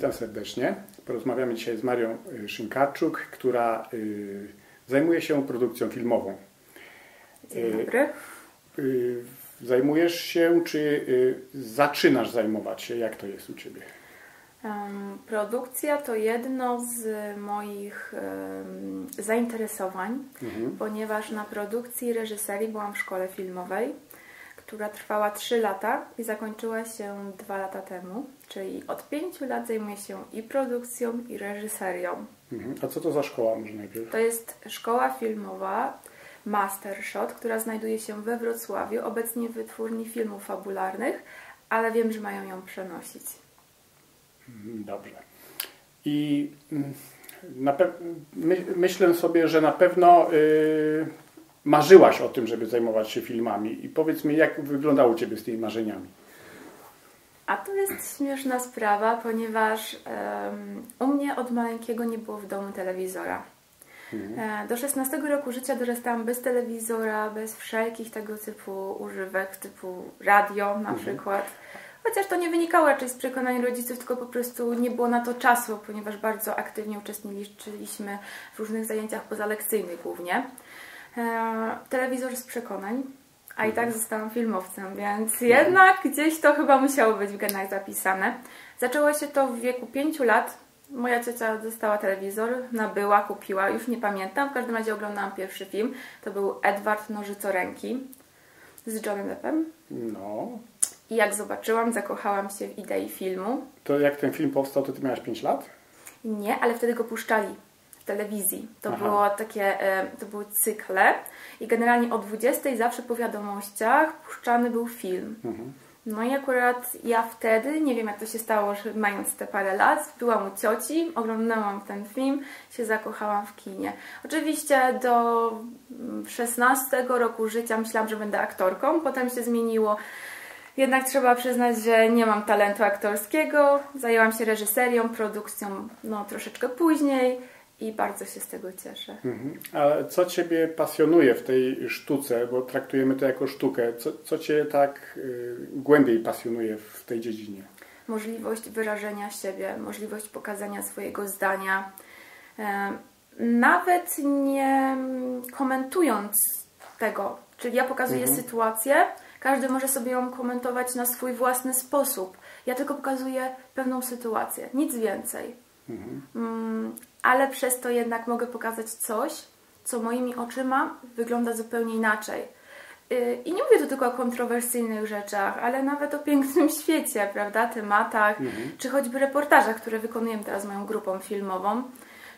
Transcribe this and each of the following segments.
witam serdecznie. Porozmawiamy dzisiaj z Marią y, Szynkarczuk, która y, zajmuje się produkcją filmową. Dzień dobry. Y, zajmujesz się, czy zaczynasz zajmować się? Jak to jest u Ciebie? Produkcja to jedno z moich zainteresowań, mhm. ponieważ na produkcji reżyserii byłam w szkole filmowej która trwała 3 lata i zakończyła się 2 lata temu. Czyli od 5 lat zajmuję się i produkcją, i reżyserią. Mhm. A co to za szkoła może najpierw? To jest szkoła filmowa Mastershot, która znajduje się we Wrocławiu, obecnie w wytwórni filmów fabularnych, ale wiem, że mają ją przenosić. Mhm, dobrze. I mm, my myślę sobie, że na pewno yy, marzyłaś o tym, żeby zajmować się filmami. I powiedz mi, jak wyglądało u Ciebie z tymi marzeniami? A to jest śmieszna sprawa, ponieważ um, u mnie od maleńkiego nie było w domu telewizora. Mhm. E, do 16 roku życia dorastałam bez telewizora, bez wszelkich tego typu używek, typu radio na mhm. przykład. Chociaż to nie wynikało raczej z przekonań rodziców, tylko po prostu nie było na to czasu, ponieważ bardzo aktywnie uczestniczyliśmy w różnych zajęciach pozalekcyjnych głównie. E, telewizor z przekonań, a i tak zostałam filmowcem, więc jednak gdzieś to chyba musiało być w genach zapisane. Zaczęło się to w wieku 5 lat. Moja ciocia dostała telewizor, nabyła, kupiła, już nie pamiętam. W każdym razie oglądałam pierwszy film. To był Edward Nożycoręki z Johnem Deppem. No. I jak zobaczyłam, zakochałam się w idei filmu. To jak ten film powstał, to ty miałaś 5 lat? Nie, ale wtedy go puszczali telewizji. To było takie, e, to były cykle i generalnie o 20 zawsze po wiadomościach puszczany był film. Mhm. No i akurat ja wtedy, nie wiem jak to się stało, że mając te parę lat, byłam u cioci, oglądałam ten film, się zakochałam w kinie. Oczywiście do 16 mm, roku życia myślałam, że będę aktorką, potem się zmieniło. Jednak trzeba przyznać, że nie mam talentu aktorskiego. Zajęłam się reżyserią, produkcją no, troszeczkę później i bardzo się z tego cieszę. Mhm. A co Ciebie pasjonuje w tej sztuce, bo traktujemy to jako sztukę? Co, co Cię tak y, głębiej pasjonuje w tej dziedzinie? Możliwość wyrażenia siebie, możliwość pokazania swojego zdania. Nawet nie komentując tego, czyli ja pokazuję mhm. sytuację, każdy może sobie ją komentować na swój własny sposób. Ja tylko pokazuję pewną sytuację, nic więcej. Mhm. Mm, ale przez to jednak mogę pokazać coś, co moimi oczyma wygląda zupełnie inaczej. Y, I nie mówię tu tylko o kontrowersyjnych rzeczach, ale nawet o pięknym świecie, prawda, tematach, mhm. czy choćby reportażach, które wykonujemy teraz moją grupą filmową,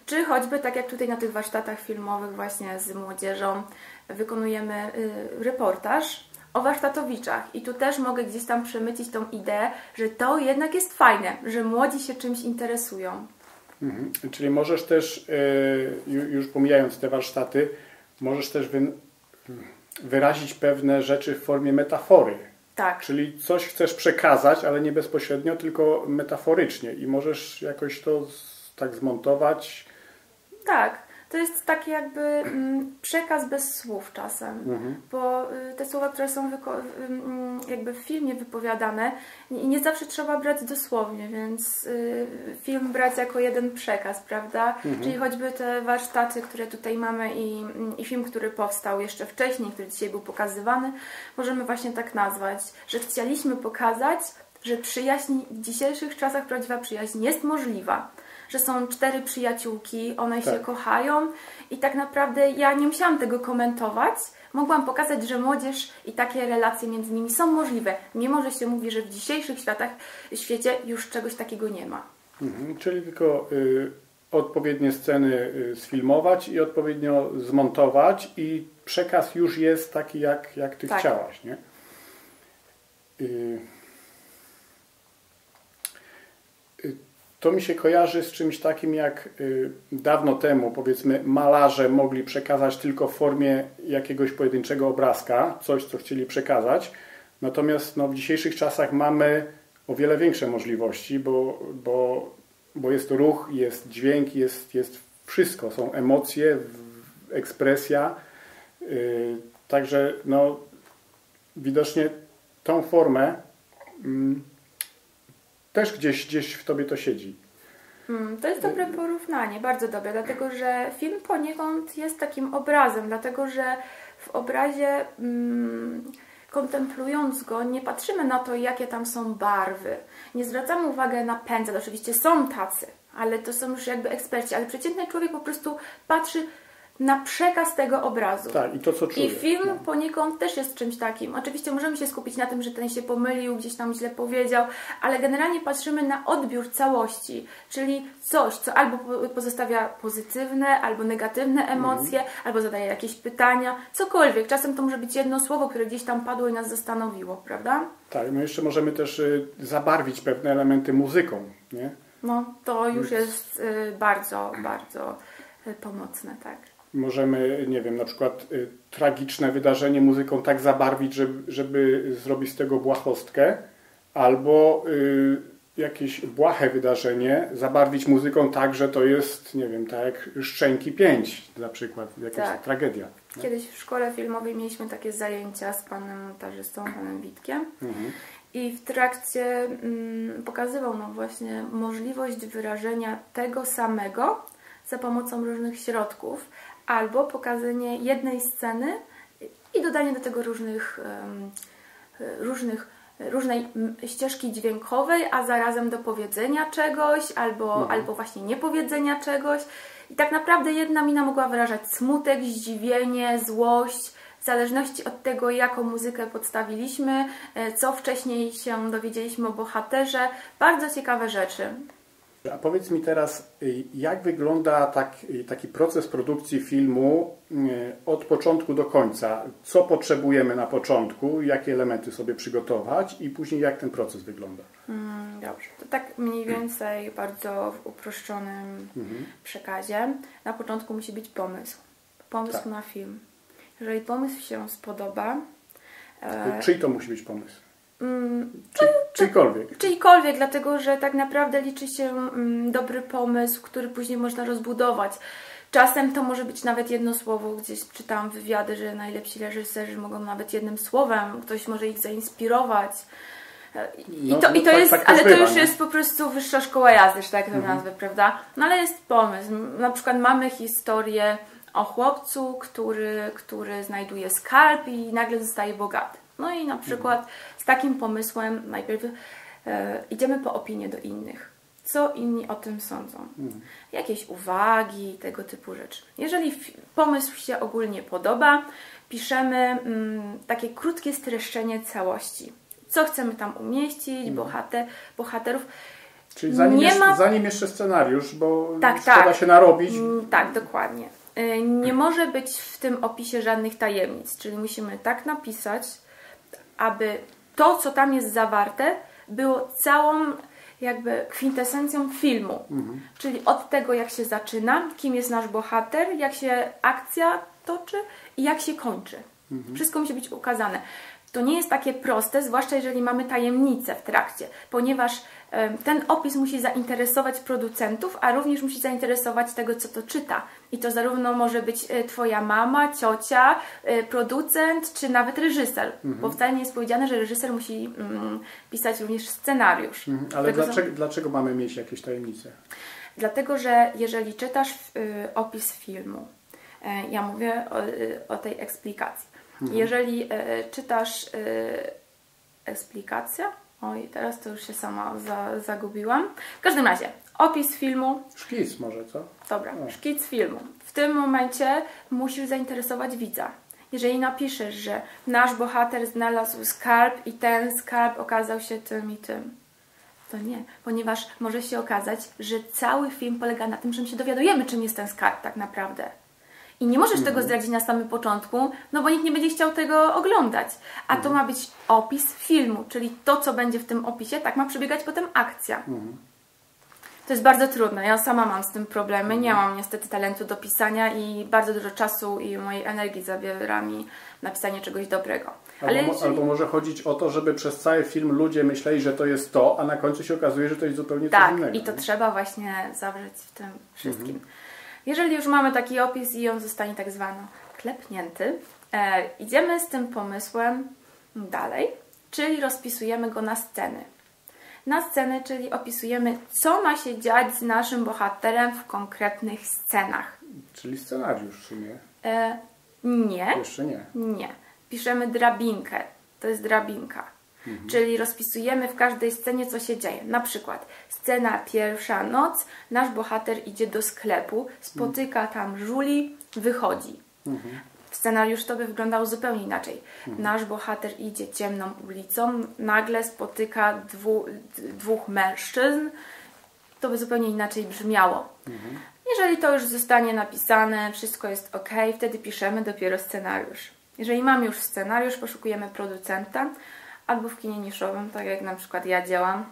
czy choćby tak jak tutaj na tych warsztatach filmowych właśnie z młodzieżą wykonujemy y, reportaż o warsztatowiczach. I tu też mogę gdzieś tam przemycić tą ideę, że to jednak jest fajne, że młodzi się czymś interesują. Mhm. Czyli możesz też, e, już pomijając te warsztaty, możesz też wyrazić pewne rzeczy w formie metafory. Tak. Czyli coś chcesz przekazać, ale nie bezpośrednio, tylko metaforycznie i możesz jakoś to tak zmontować. Tak to jest taki jakby mm, przekaz bez słów czasem, mhm. bo y, te słowa, które są mm, jakby w filmie wypowiadane, nie zawsze trzeba brać dosłownie, więc y, film brać jako jeden przekaz, prawda? Mhm. Czyli choćby te warsztaty, które tutaj mamy i, mm, i film, który powstał jeszcze wcześniej, który dzisiaj był pokazywany, możemy właśnie tak nazwać, że chcieliśmy pokazać, że przyjaźń w dzisiejszych czasach, prawdziwa przyjaźń jest możliwa że są cztery przyjaciółki, one tak. się kochają i tak naprawdę ja nie musiałam tego komentować. Mogłam pokazać, że młodzież i takie relacje między nimi są możliwe, mimo że się mówi, że w dzisiejszych światach, świecie już czegoś takiego nie ma. Mhm, czyli tylko y, odpowiednie sceny y, sfilmować i odpowiednio zmontować i przekaz już jest taki, jak, jak Ty tak. chciałaś, nie? Y, To mi się kojarzy z czymś takim, jak y, dawno temu, powiedzmy, malarze mogli przekazać tylko w formie jakiegoś pojedynczego obrazka, coś, co chcieli przekazać. Natomiast no, w dzisiejszych czasach mamy o wiele większe możliwości, bo, bo, bo jest ruch, jest dźwięk, jest, jest wszystko. Są emocje, ekspresja. Yy, także no, widocznie tą formę. Yy, też gdzieś, gdzieś w tobie to siedzi. Hmm, to jest dobre porównanie, bardzo dobre, dlatego że film poniekąd jest takim obrazem, dlatego że w obrazie mm, kontemplując go nie patrzymy na to, jakie tam są barwy, nie zwracamy uwagi na pędzel, oczywiście są tacy, ale to są już jakby eksperci, ale przeciętny człowiek po prostu patrzy na przekaz tego obrazu. Tak, i to co czuje. I film no. poniekąd też jest czymś takim. Oczywiście możemy się skupić na tym, że ten się pomylił, gdzieś tam źle powiedział, ale generalnie patrzymy na odbiór całości, czyli coś, co albo pozostawia pozytywne, albo negatywne emocje, mhm. albo zadaje jakieś pytania, cokolwiek. Czasem to może być jedno słowo, które gdzieś tam padło i nas zastanowiło, prawda? Tak, no jeszcze możemy też y, zabarwić pewne elementy muzyką, nie? No, to już jest y, bardzo, bardzo y, pomocne, tak możemy, nie wiem, na przykład y, tragiczne wydarzenie muzyką tak zabarwić, żeby, żeby zrobić z tego błahostkę, albo y, jakieś błahe wydarzenie zabarwić muzyką tak, że to jest, nie wiem, tak jak Szczęki 5 na przykład, jakaś tak. tragedia. Kiedyś w szkole filmowej mieliśmy takie zajęcia z panem montażystą, panem Witkiem. Mhm. I w trakcie mm, pokazywał nam właśnie możliwość wyrażenia tego samego za pomocą różnych środków, albo pokazanie jednej sceny i dodanie do tego różnych, różnych różnej ścieżki dźwiękowej, a zarazem do powiedzenia czegoś, albo, mhm. albo właśnie niepowiedzenia czegoś. I tak naprawdę jedna mina mogła wyrażać smutek, zdziwienie, złość, w zależności od tego, jaką muzykę podstawiliśmy, e, co wcześniej się dowiedzieliśmy o bohaterze. Bardzo ciekawe rzeczy. A powiedz mi teraz, y, jak wygląda tak, y, taki proces produkcji filmu y, od początku do końca? Co potrzebujemy na początku, jakie elementy sobie przygotować i później jak ten proces wygląda? Mm, dobrze, to tak mniej więcej bardzo w uproszczonym mhm. przekazie. Na początku musi być pomysł. Pomysł tak. na film. Jeżeli pomysł się spodoba... E... Czyj to musi być pomysł? Mm, Czy, czyjkolwiek. Czyjkolwiek, dlatego że tak naprawdę liczy się mm, dobry pomysł, który później można rozbudować. Czasem to może być nawet jedno słowo, gdzieś czytałam wywiady, że najlepsi reżyserzy mogą nawet jednym słowem, ktoś może ich zainspirować. I no, to, no, i to tak, jest, tak ale to już nie? jest po prostu wyższa szkoła jazdy, że tak to mhm. nazwę, prawda? No ale jest pomysł. Na przykład mamy historię o chłopcu, który, który znajduje skarb i nagle zostaje bogaty. No i na przykład z takim pomysłem najpierw e, idziemy po opinię do innych. Co inni o tym sądzą? Mhm. Jakieś uwagi, tego typu rzeczy. Jeżeli pomysł się ogólnie podoba, piszemy mm, takie krótkie streszczenie całości. Co chcemy tam umieścić, mhm. bohater, bohaterów. Czyli zanim, nie jeszcze, ma... zanim jeszcze scenariusz, bo tak, tak. się narobić. Mm, tak, dokładnie. E, nie może być w tym opisie żadnych tajemnic, czyli musimy tak napisać, aby to, co tam jest zawarte, było całą jakby kwintesencją filmu. Mhm. Czyli od tego, jak się zaczyna, kim jest nasz bohater, jak się akcja toczy i jak się kończy. Mhm. Wszystko musi być ukazane. To nie jest takie proste, zwłaszcza jeżeli mamy tajemnicę w trakcie, ponieważ ten opis musi zainteresować producentów, a również musi zainteresować tego, co to czyta. I to zarówno może być e, Twoja mama, ciocia, e, producent, czy nawet reżyser. Mhm. Bo wcale nie jest powiedziane, że reżyser musi mm, pisać również scenariusz. Mhm. Ale dlaczego, są... dlaczego mamy mieć jakieś tajemnice? Dlatego, że jeżeli czytasz y, opis filmu, y, ja mówię o, y, o tej eksplikacji. Mhm. Jeżeli czytasz eksplikację, Oj, teraz to już się sama za, zagubiłam. W każdym razie, opis filmu. Szkic może, co? Dobra, o. szkic filmu. W tym momencie musisz zainteresować widza. Jeżeli napiszesz, że nasz bohater znalazł skarb i ten skarb okazał się tym i tym, to nie, ponieważ może się okazać, że cały film polega na tym, że my się dowiadujemy, czym jest ten skarb tak naprawdę. I nie możesz tego mhm. zdradzić na samym początku, no bo nikt nie będzie chciał tego oglądać. A to mhm. ma być opis filmu, czyli to, co będzie w tym opisie, tak ma przebiegać potem akcja. Mhm. To jest bardzo trudne. Ja sama mam z tym problemy. Nie mam niestety talentu do pisania i bardzo dużo czasu i mojej energii zabiera mi napisanie czegoś dobrego. Albo, jeżeli... albo, może chodzić o to, żeby przez cały film ludzie myśleli, że to jest to, a na końcu się okazuje, że to jest zupełnie tak, coś innego. Tak, i to trzeba właśnie zawrzeć w tym wszystkim. Mhm. Jeżeli już mamy taki opis i on zostanie tak zwano klepnięty, e, idziemy z tym pomysłem dalej, czyli rozpisujemy go na sceny. na scenę, czyli opisujemy, co ma się dziać z naszym bohaterem w konkretnych scenach. Czyli scenariusz w sumie. E, nie. Jeszcze nie. Nie. Piszemy drabinkę. To jest drabinka. Czyli rozpisujemy w każdej scenie, co się dzieje. Na przykład scena pierwsza noc, nasz bohater idzie do sklepu, spotyka tam żuli, wychodzi. W scenariusz to by wyglądało zupełnie inaczej. Nasz bohater idzie ciemną ulicą, nagle spotyka dwu, dwóch mężczyzn. To by zupełnie inaczej brzmiało. Jeżeli to już zostanie napisane, wszystko jest ok, wtedy piszemy dopiero scenariusz. Jeżeli mamy już scenariusz, poszukujemy producenta albo w kinie niszowym, tak jak na przykład ja działam,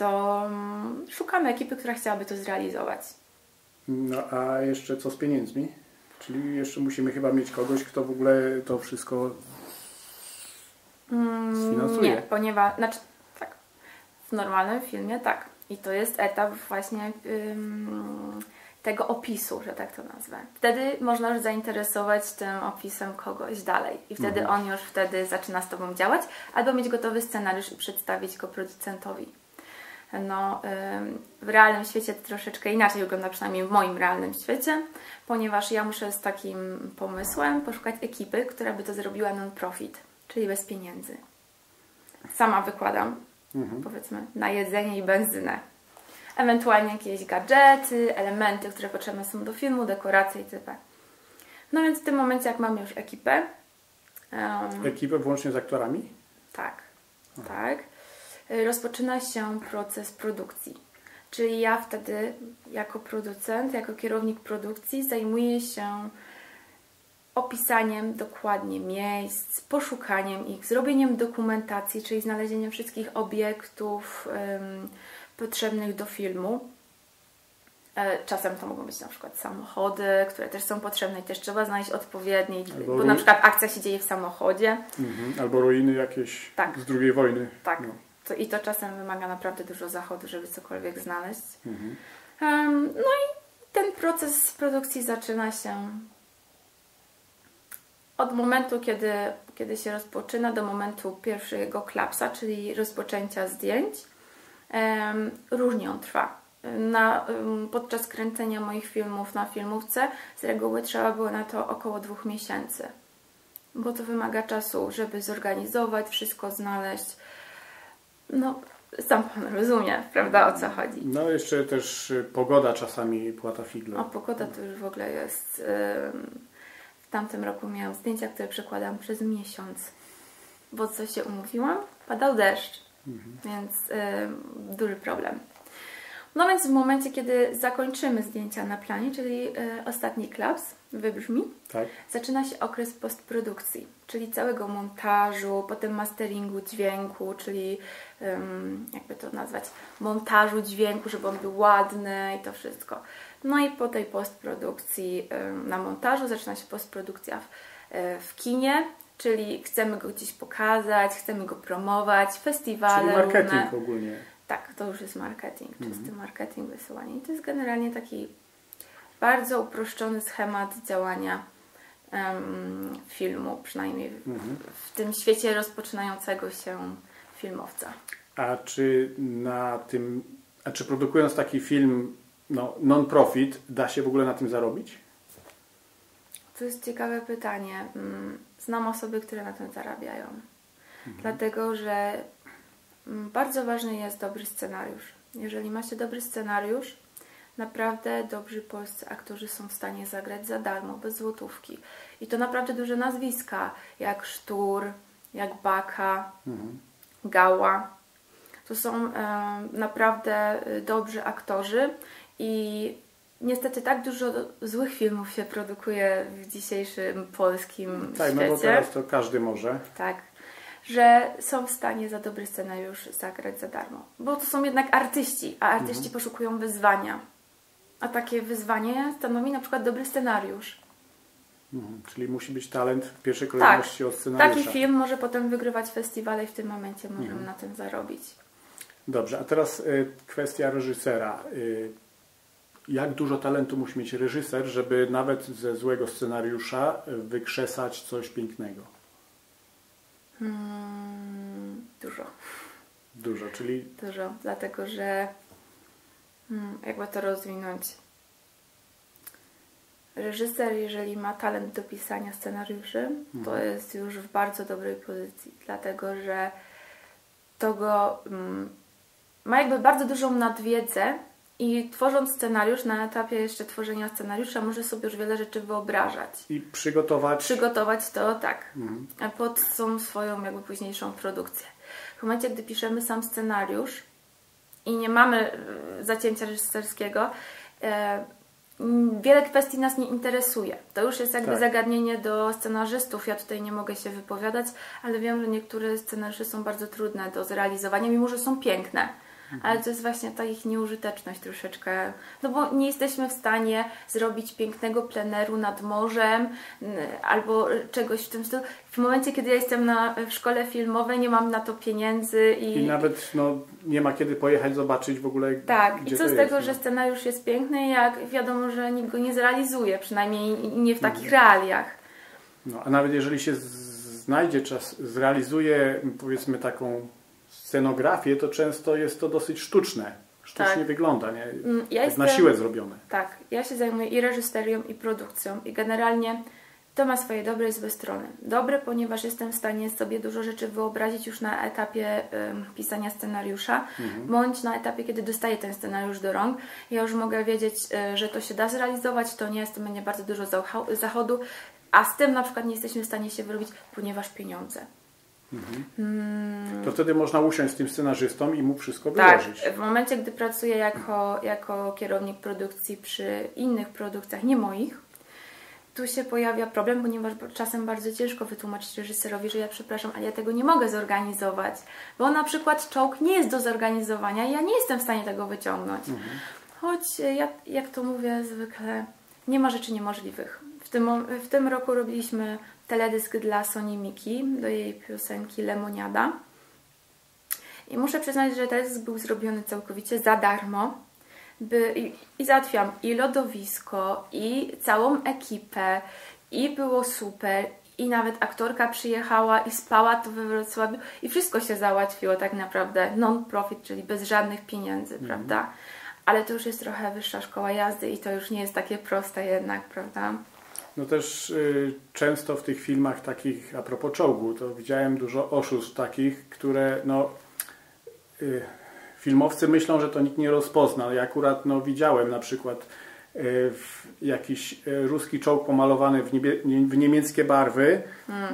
to mm, szukamy ekipy, która chciałaby to zrealizować. No a jeszcze co z pieniędzmi? Czyli jeszcze musimy chyba mieć kogoś, kto w ogóle to wszystko sfinansuje. Nie, ponieważ, znaczy, tak, w normalnym filmie tak. I to jest etap właśnie ym, tego opisu, że tak to nazwę. Wtedy można już zainteresować tym opisem kogoś dalej. I wtedy on już wtedy zaczyna z Tobą działać, albo mieć gotowy scenariusz i przedstawić go producentowi. No, w realnym świecie to troszeczkę inaczej wygląda, przynajmniej w moim realnym świecie, ponieważ ja muszę z takim pomysłem poszukać ekipy, która by to zrobiła non-profit, czyli bez pieniędzy. Sama wykładam, powiedzmy, na jedzenie i benzynę. Ewentualnie jakieś gadżety, elementy, które potrzebne są do filmu, dekoracje itp. No więc w tym momencie, jak mamy już ekipę, em, Ekipę włącznie z aktorami? tak, tak. Y, Rozpoczyna się proces produkcji. Czyli ja wtedy, jako producent, jako kierownik produkcji, zajmuję się opisaniem dokładnie miejsc, poszukaniem ich, zrobieniem dokumentacji, czyli znalezieniem wszystkich obiektów em, potrzebnych do filmu. E, Czasem to mogą być na przykład samochody, które też są potrzebne i też trzeba znaleźć odpowiednie, Albo bo na przykład akcja się dzieje w samochodzie. Mhm. Albo ruiny jakieś Tak. z II wojny. Tak. No. To, I to czasem wymaga naprawdę dużo zachodu, żeby cokolwiek znaleźć. Mhm. Em, no i ten proces produkcji zaczyna się od momentu, kiedy, kiedy się rozpoczyna, do momentu pierwszego klapsa, czyli rozpoczęcia zdjęć. Em, różnie on trwa. Na, em, podczas kręcenia moich filmów na filmówce z reguły trzeba było na to około dwóch miesięcy, bo to wymaga czasu, żeby zorganizować, wszystko znaleźć. No, sam Pan rozumie, prawda, o co chodzi. No jeszcze też y, pogoda czasami płata figle. O, pogoda to już w ogóle jest. ym, W tamtym roku miałam zdjęcia, które przekładam przez miesiąc. Bo co się umówiłam? Padał deszcz, więc ym, duży problem. No więc w momencie, kiedy zakończymy zdjęcia na planie, czyli y, ostatni klaps wybrzmi, Tak? zaczyna się okres postprodukcji, czyli całego montażu, potem masteringu dźwięku, czyli jakby to nazwać, montażu dźwięku, żeby on był ładny i to wszystko. No i po tej postprodukcji na montażu zaczyna się postprodukcja w, y, w kinie, czyli chcemy go gdzieś pokazać, chcemy go promować, festiwale Czyli marketing różne. ogólnie. Tak, to już jest marketing, czysty marketing, wysyłanie. I to jest generalnie taki bardzo uproszczony schemat działania em, filmu, przynajmniej w, w tym świecie rozpoczynającego się filmowca. A czy na tym, a czy produkując taki film no, non-profit, da się w ogóle na tym zarobić? To jest ciekawe pytanie. Mm, Znam osoby, które na tym zarabiają. Dlatego, że bardzo ważny jest dobry scenariusz. Jeżeli ma się dobry scenariusz, naprawdę dobrzy polscy aktorzy są w stanie zagrać za darmo, bez złotówki. I to naprawdę duże nazwiska, jak Sztur, jak Baka, Gała. To są em, naprawdę y, dobrzy aktorzy i niestety tak dużo złych filmów się produkuje w dzisiejszym polskim Tak, no świecie. bo teraz to każdy może. Tak, że są w stanie za dobry scenariusz zagrać za darmo. Bo to są jednak artyści, a artyści Mhm. poszukują wyzwania. A takie wyzwanie stanowi na przykład dobry scenariusz. Mhm. Czyli musi być talent w pierwszej Tak, kolejności od scenariusza. taki film może potem wygrywać festiwale i w tym momencie możemy Mhm. na tym zarobić. Dobrze, a teraz y, kwestia reżysera. Y, jak dużo talentu musi mieć reżyser, żeby nawet ze złego scenariusza y, wykrzesać coś pięknego? Hmm, dużo. Dużo, czyli... Dużo, dlatego że hmm, jakby to rozwinąć. Reżyser, jeżeli ma talent do pisania scenariuszy, to Mhm. jest już w bardzo dobrej pozycji, dlatego że to go mm, ma jakby bardzo dużą nadwiedzę i tworząc scenariusz, na etapie jeszcze tworzenia scenariusza, może sobie już wiele rzeczy wyobrażać. I przygotować... Przygotować to tak, Mhm. pod tą swoją jakby późniejszą produkcję. W momencie, gdy piszemy sam scenariusz i nie mamy e, zacięcia reżyserskiego, e, wiele kwestii nas nie interesuje. To już jest jakby Tak. zagadnienie do scenarzystów. Ja tutaj nie mogę się wypowiadać, ale wiem, że niektóre scenariusze są bardzo trudne do zrealizowania, mimo że są piękne. Ale to jest właśnie ta ich nieużyteczność troszeczkę. No bo nie jesteśmy w stanie zrobić pięknego pleneru nad morzem albo czegoś w tym stylu. W momencie, kiedy ja jestem na, w szkole filmowej, nie mam na to pieniędzy i, I nawet no, nie ma kiedy pojechać zobaczyć w ogóle, tak, gdzie i co z tego, jest, że no. scenariusz jest piękny, jak wiadomo, że nikt go nie zrealizuje, przynajmniej nie w takich Mhm. realiach. No, a nawet jeżeli się znajdzie czas, zrealizuje powiedzmy taką scenografię, to często jest to dosyć sztuczne. Sztucznie Tak. wygląda, nie? Mm, Ja Jak na jestem- siłę zrobione. Tak, ja się zajmuję i reżyserią, i produkcją, i generalnie to ma swoje dobre i złe strony. Dobre, ponieważ jestem w stanie sobie dużo rzeczy wyobrazić już na etapie pisania scenariusza, bądź na etapie, kiedy dostaję ten scenariusz do rąk. Ja już mogę wiedzieć, e, że to się da zrealizować, to nie jest, to będzie bardzo dużo zachodu, a z tym na przykład nie jesteśmy w stanie się wyrobić, ponieważ pieniądze. To wtedy można usiąść z tym scenarzystą i mu wszystko Tak, wyłożyć. w momencie, gdy pracuję jako, jako kierownik produkcji przy innych produkcjach, nie moich, tu się pojawia problem, ponieważ czasem bardzo ciężko wytłumaczyć reżyserowi, że ja przepraszam, ale ja tego nie mogę zorganizować, bo na przykład czołg nie jest do zorganizowania i ja nie jestem w stanie tego wyciągnąć. Choć e, ja, jak to mówię zwykle, nie ma rzeczy niemożliwych. W tym, w tym roku robiliśmy teledysk dla Soni Miki do jej piosenki Lemoniada. I muszę przyznać, że teledysk był zrobiony całkowicie za darmo. By, i, I załatwiłam i lodowisko, i całą ekipę, i było super. I nawet aktorka przyjechała i spała tu we Wrocławiu i wszystko się załatwiło tak naprawdę non-profit, czyli bez żadnych pieniędzy, prawda? Ale to już jest trochę wyższa szkoła jazdy i to już nie jest takie proste jednak, prawda? No też y, często w tych filmach takich, a propos czołgu, to widziałem dużo oszustw takich, które no, y, filmowcy myślą, że to nikt nie rozpozna. Ja akurat no, widziałem na przykład y, jakiś y, ruski czołg pomalowany w, niebie, nie- w niemieckie barwy,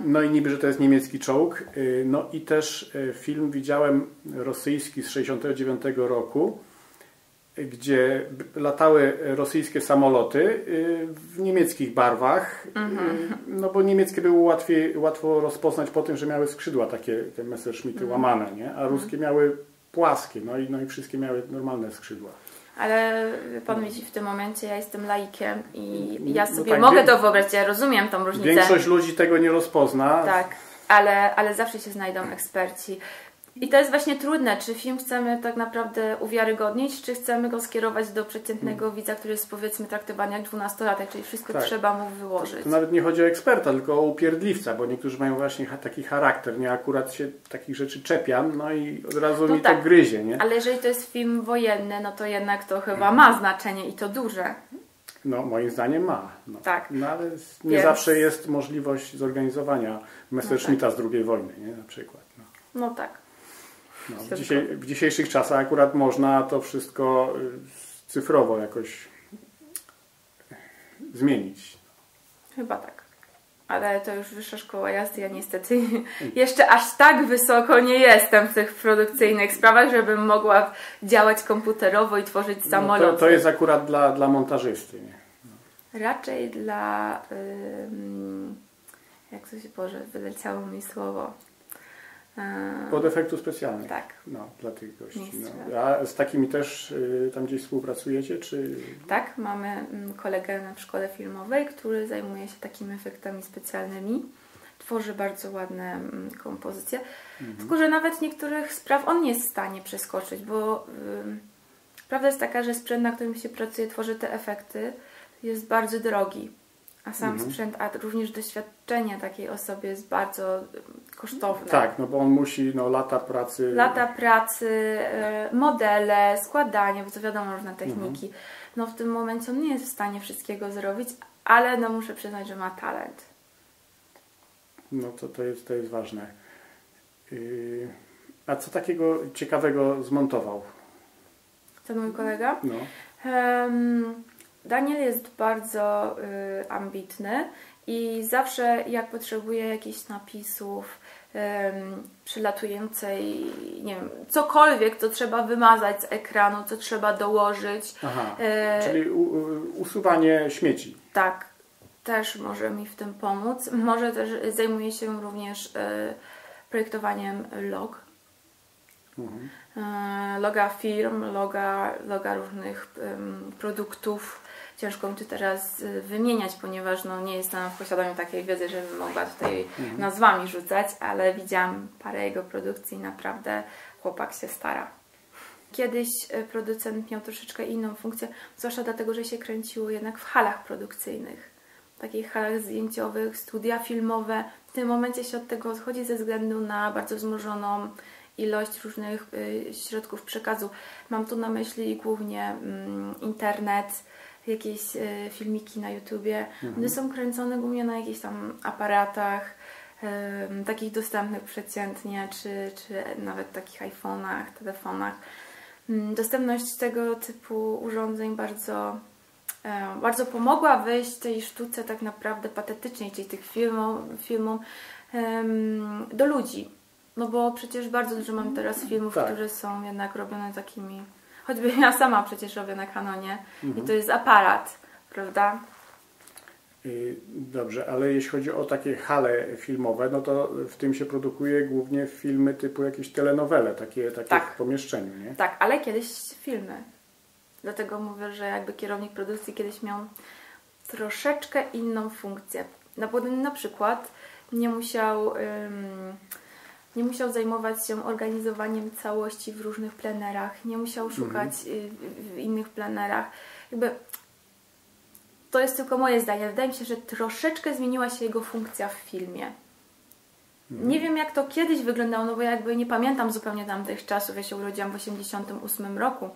no i niby, że to jest niemiecki czołg. Y, no i też y, film widziałem rosyjski z 69 roku, gdzie latały rosyjskie samoloty y, w niemieckich barwach, y, no bo niemieckie było łatwiej, łatwo rozpoznać po tym, że miały skrzydła takie, te Messerschmitty łamane, nie? a ruskie miały płaskie, no i, no i wszystkie miały normalne skrzydła. Ale pan widzi, w tym momencie ja jestem laikiem i No ja sobie tak, mogę to wyobrazić, ja rozumiem tą różnicę. Większość ludzi tego nie rozpozna. Tak, ale, ale zawsze się znajdą eksperci. I to jest właśnie trudne, czy film chcemy tak naprawdę uwiarygodnić, czy chcemy go skierować do przeciętnego widza, który jest powiedzmy traktowany jak dwunastolatek, czyli wszystko Tak. trzeba mu wyłożyć. To nawet nie chodzi o eksperta, tylko o upierdliwca, bo niektórzy mają właśnie taki charakter. Nie akurat się takich rzeczy czepiam, no i od razu No mi tak. to gryzie, nie? Ale jeżeli to jest film wojenny, no to jednak to chyba ma znaczenie i to duże. No, moim zdaniem ma. No. Tak. No, ale nie Więc- zawsze jest możliwość zorganizowania Messerschmitta z II wojny, nie? Na przykład. No. No tak. No, w, dzisiaj, w dzisiejszych czasach akurat można to wszystko y, cyfrowo jakoś zmienić. Chyba tak. Ale to już wyższa szkoła jazdy. Ja niestety jeszcze aż tak wysoko nie jestem w tych produkcyjnych sprawach, żebym mogła działać komputerowo i tworzyć No, samolot. to, to jest akurat dla, dla montażysty. Nie? Raczej dla. ym, jak to się Boże, wyleciało mi słowo. Pod efektu specjalnych. tak, No, dla tych gości. No. A z takimi też y, tam gdzieś współpracujecie, czy tak. Mamy mm, kolegę w szkole filmowej, który zajmuje się takimi efektami specjalnymi. Tworzy bardzo ładne mm, kompozycje. Tylko, że nawet niektórych spraw on nie jest w stanie przeskoczyć, bo ym, prawda jest taka, że sprzęt, na którym się pracuje, tworzy te efekty, jest bardzo drogi. A sam Mhm. sprzęt, a również doświadczenie takiej osoby jest bardzo kosztowne. Tak, no bo on musi, no lata pracy. Lata pracy, e, modele, składanie, bo to wiadomo, różne techniki. No w tym momencie on nie jest w stanie wszystkiego zrobić, ale no muszę przyznać, że ma talent. No to, to, jest, to jest ważne. Yy, a co takiego ciekawego zmontował? Ten mój kolega. No. Em, Daniel jest bardzo y, ambitny i zawsze jak potrzebuje jakichś napisów em, przylatującej, nie wiem, cokolwiek, co trzeba wymazać z ekranu, co trzeba dołożyć. Aha, E, czyli u, usuwanie śmieci. Tak, też może mi w tym pomóc. Może też zajmuje się również e, projektowaniem log. Mhm. E, loga firm, loga, loga różnych produktów. Ciężko mi tu teraz e, wymieniać, ponieważ no, nie jestem w posiadaniu takiej wiedzy, żebym mogła tutaj nazwami rzucać, ale widziałam parę jego produkcji i naprawdę chłopak się stara. Kiedyś e, producent miał troszeczkę inną funkcję, zwłaszcza dlatego, że się kręciło jednak w halach produkcyjnych, takich halach zdjęciowych, studia filmowe. W tym momencie się od tego odchodzi ze względu na bardzo wzmożoną ilość różnych y, środków przekazu. Mam tu na myśli głównie mm, internet, jakieś y, filmiki na YouTubie. One są kręcone głównie na jakichś tam aparatach, takich dostępnych przeciętnie, czy, czy nawet takich iPhone'ach, telefonach. Mm, Dostępność tego typu urządzeń bardzo, e, bardzo pomogła wyjść tej sztuce tak naprawdę patetycznej, czyli tych filmom, filmom em, do ludzi. No bo przecież bardzo dużo mam teraz filmów, Tak. które są jednak robione takimi... Choćby ja sama przecież robię na Canonie Mhm. i to jest aparat, prawda? Dobrze, ale jeśli chodzi o takie hale filmowe, no to w tym się produkuje głównie filmy typu jakieś telenowele, takie, takie Tak. w pomieszczeniu, nie? Tak, ale kiedyś filmy. Dlatego mówię, że jakby kierownik produkcji kiedyś miał troszeczkę inną funkcję. No bo na przykład nie musiał, ym, nie musiał zajmować się organizowaniem całości w różnych plenerach, nie musiał szukać y, w- innych plenerach. Jakby to jest tylko moje zdanie. Wydaje mi się, że troszeczkę zmieniła się jego funkcja w filmie. Nie wiem, jak to kiedyś wyglądało, no bo jakby nie pamiętam zupełnie tamtych czasów. Ja się urodziłam w 88 roku,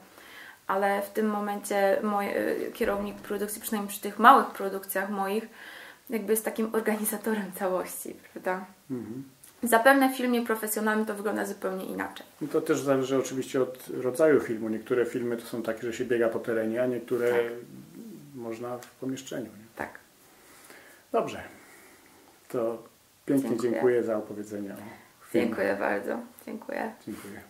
ale w tym momencie mój y, kierownik produkcji, przynajmniej przy tych małych produkcjach moich, jakby jest takim organizatorem całości, prawda? Mhm. Zapewne w filmie profesjonalnym to wygląda zupełnie inaczej. No to też zależy oczywiście od rodzaju filmu. Niektóre filmy to są takie, że się biega po terenie, a niektóre Tak. można w pomieszczeniu. Nie? Tak. Dobrze. To pięknie Dziękuję. dziękuję za opowiedzenie o filmie. Dziękuję bardzo. Dziękuję. Dziękuję.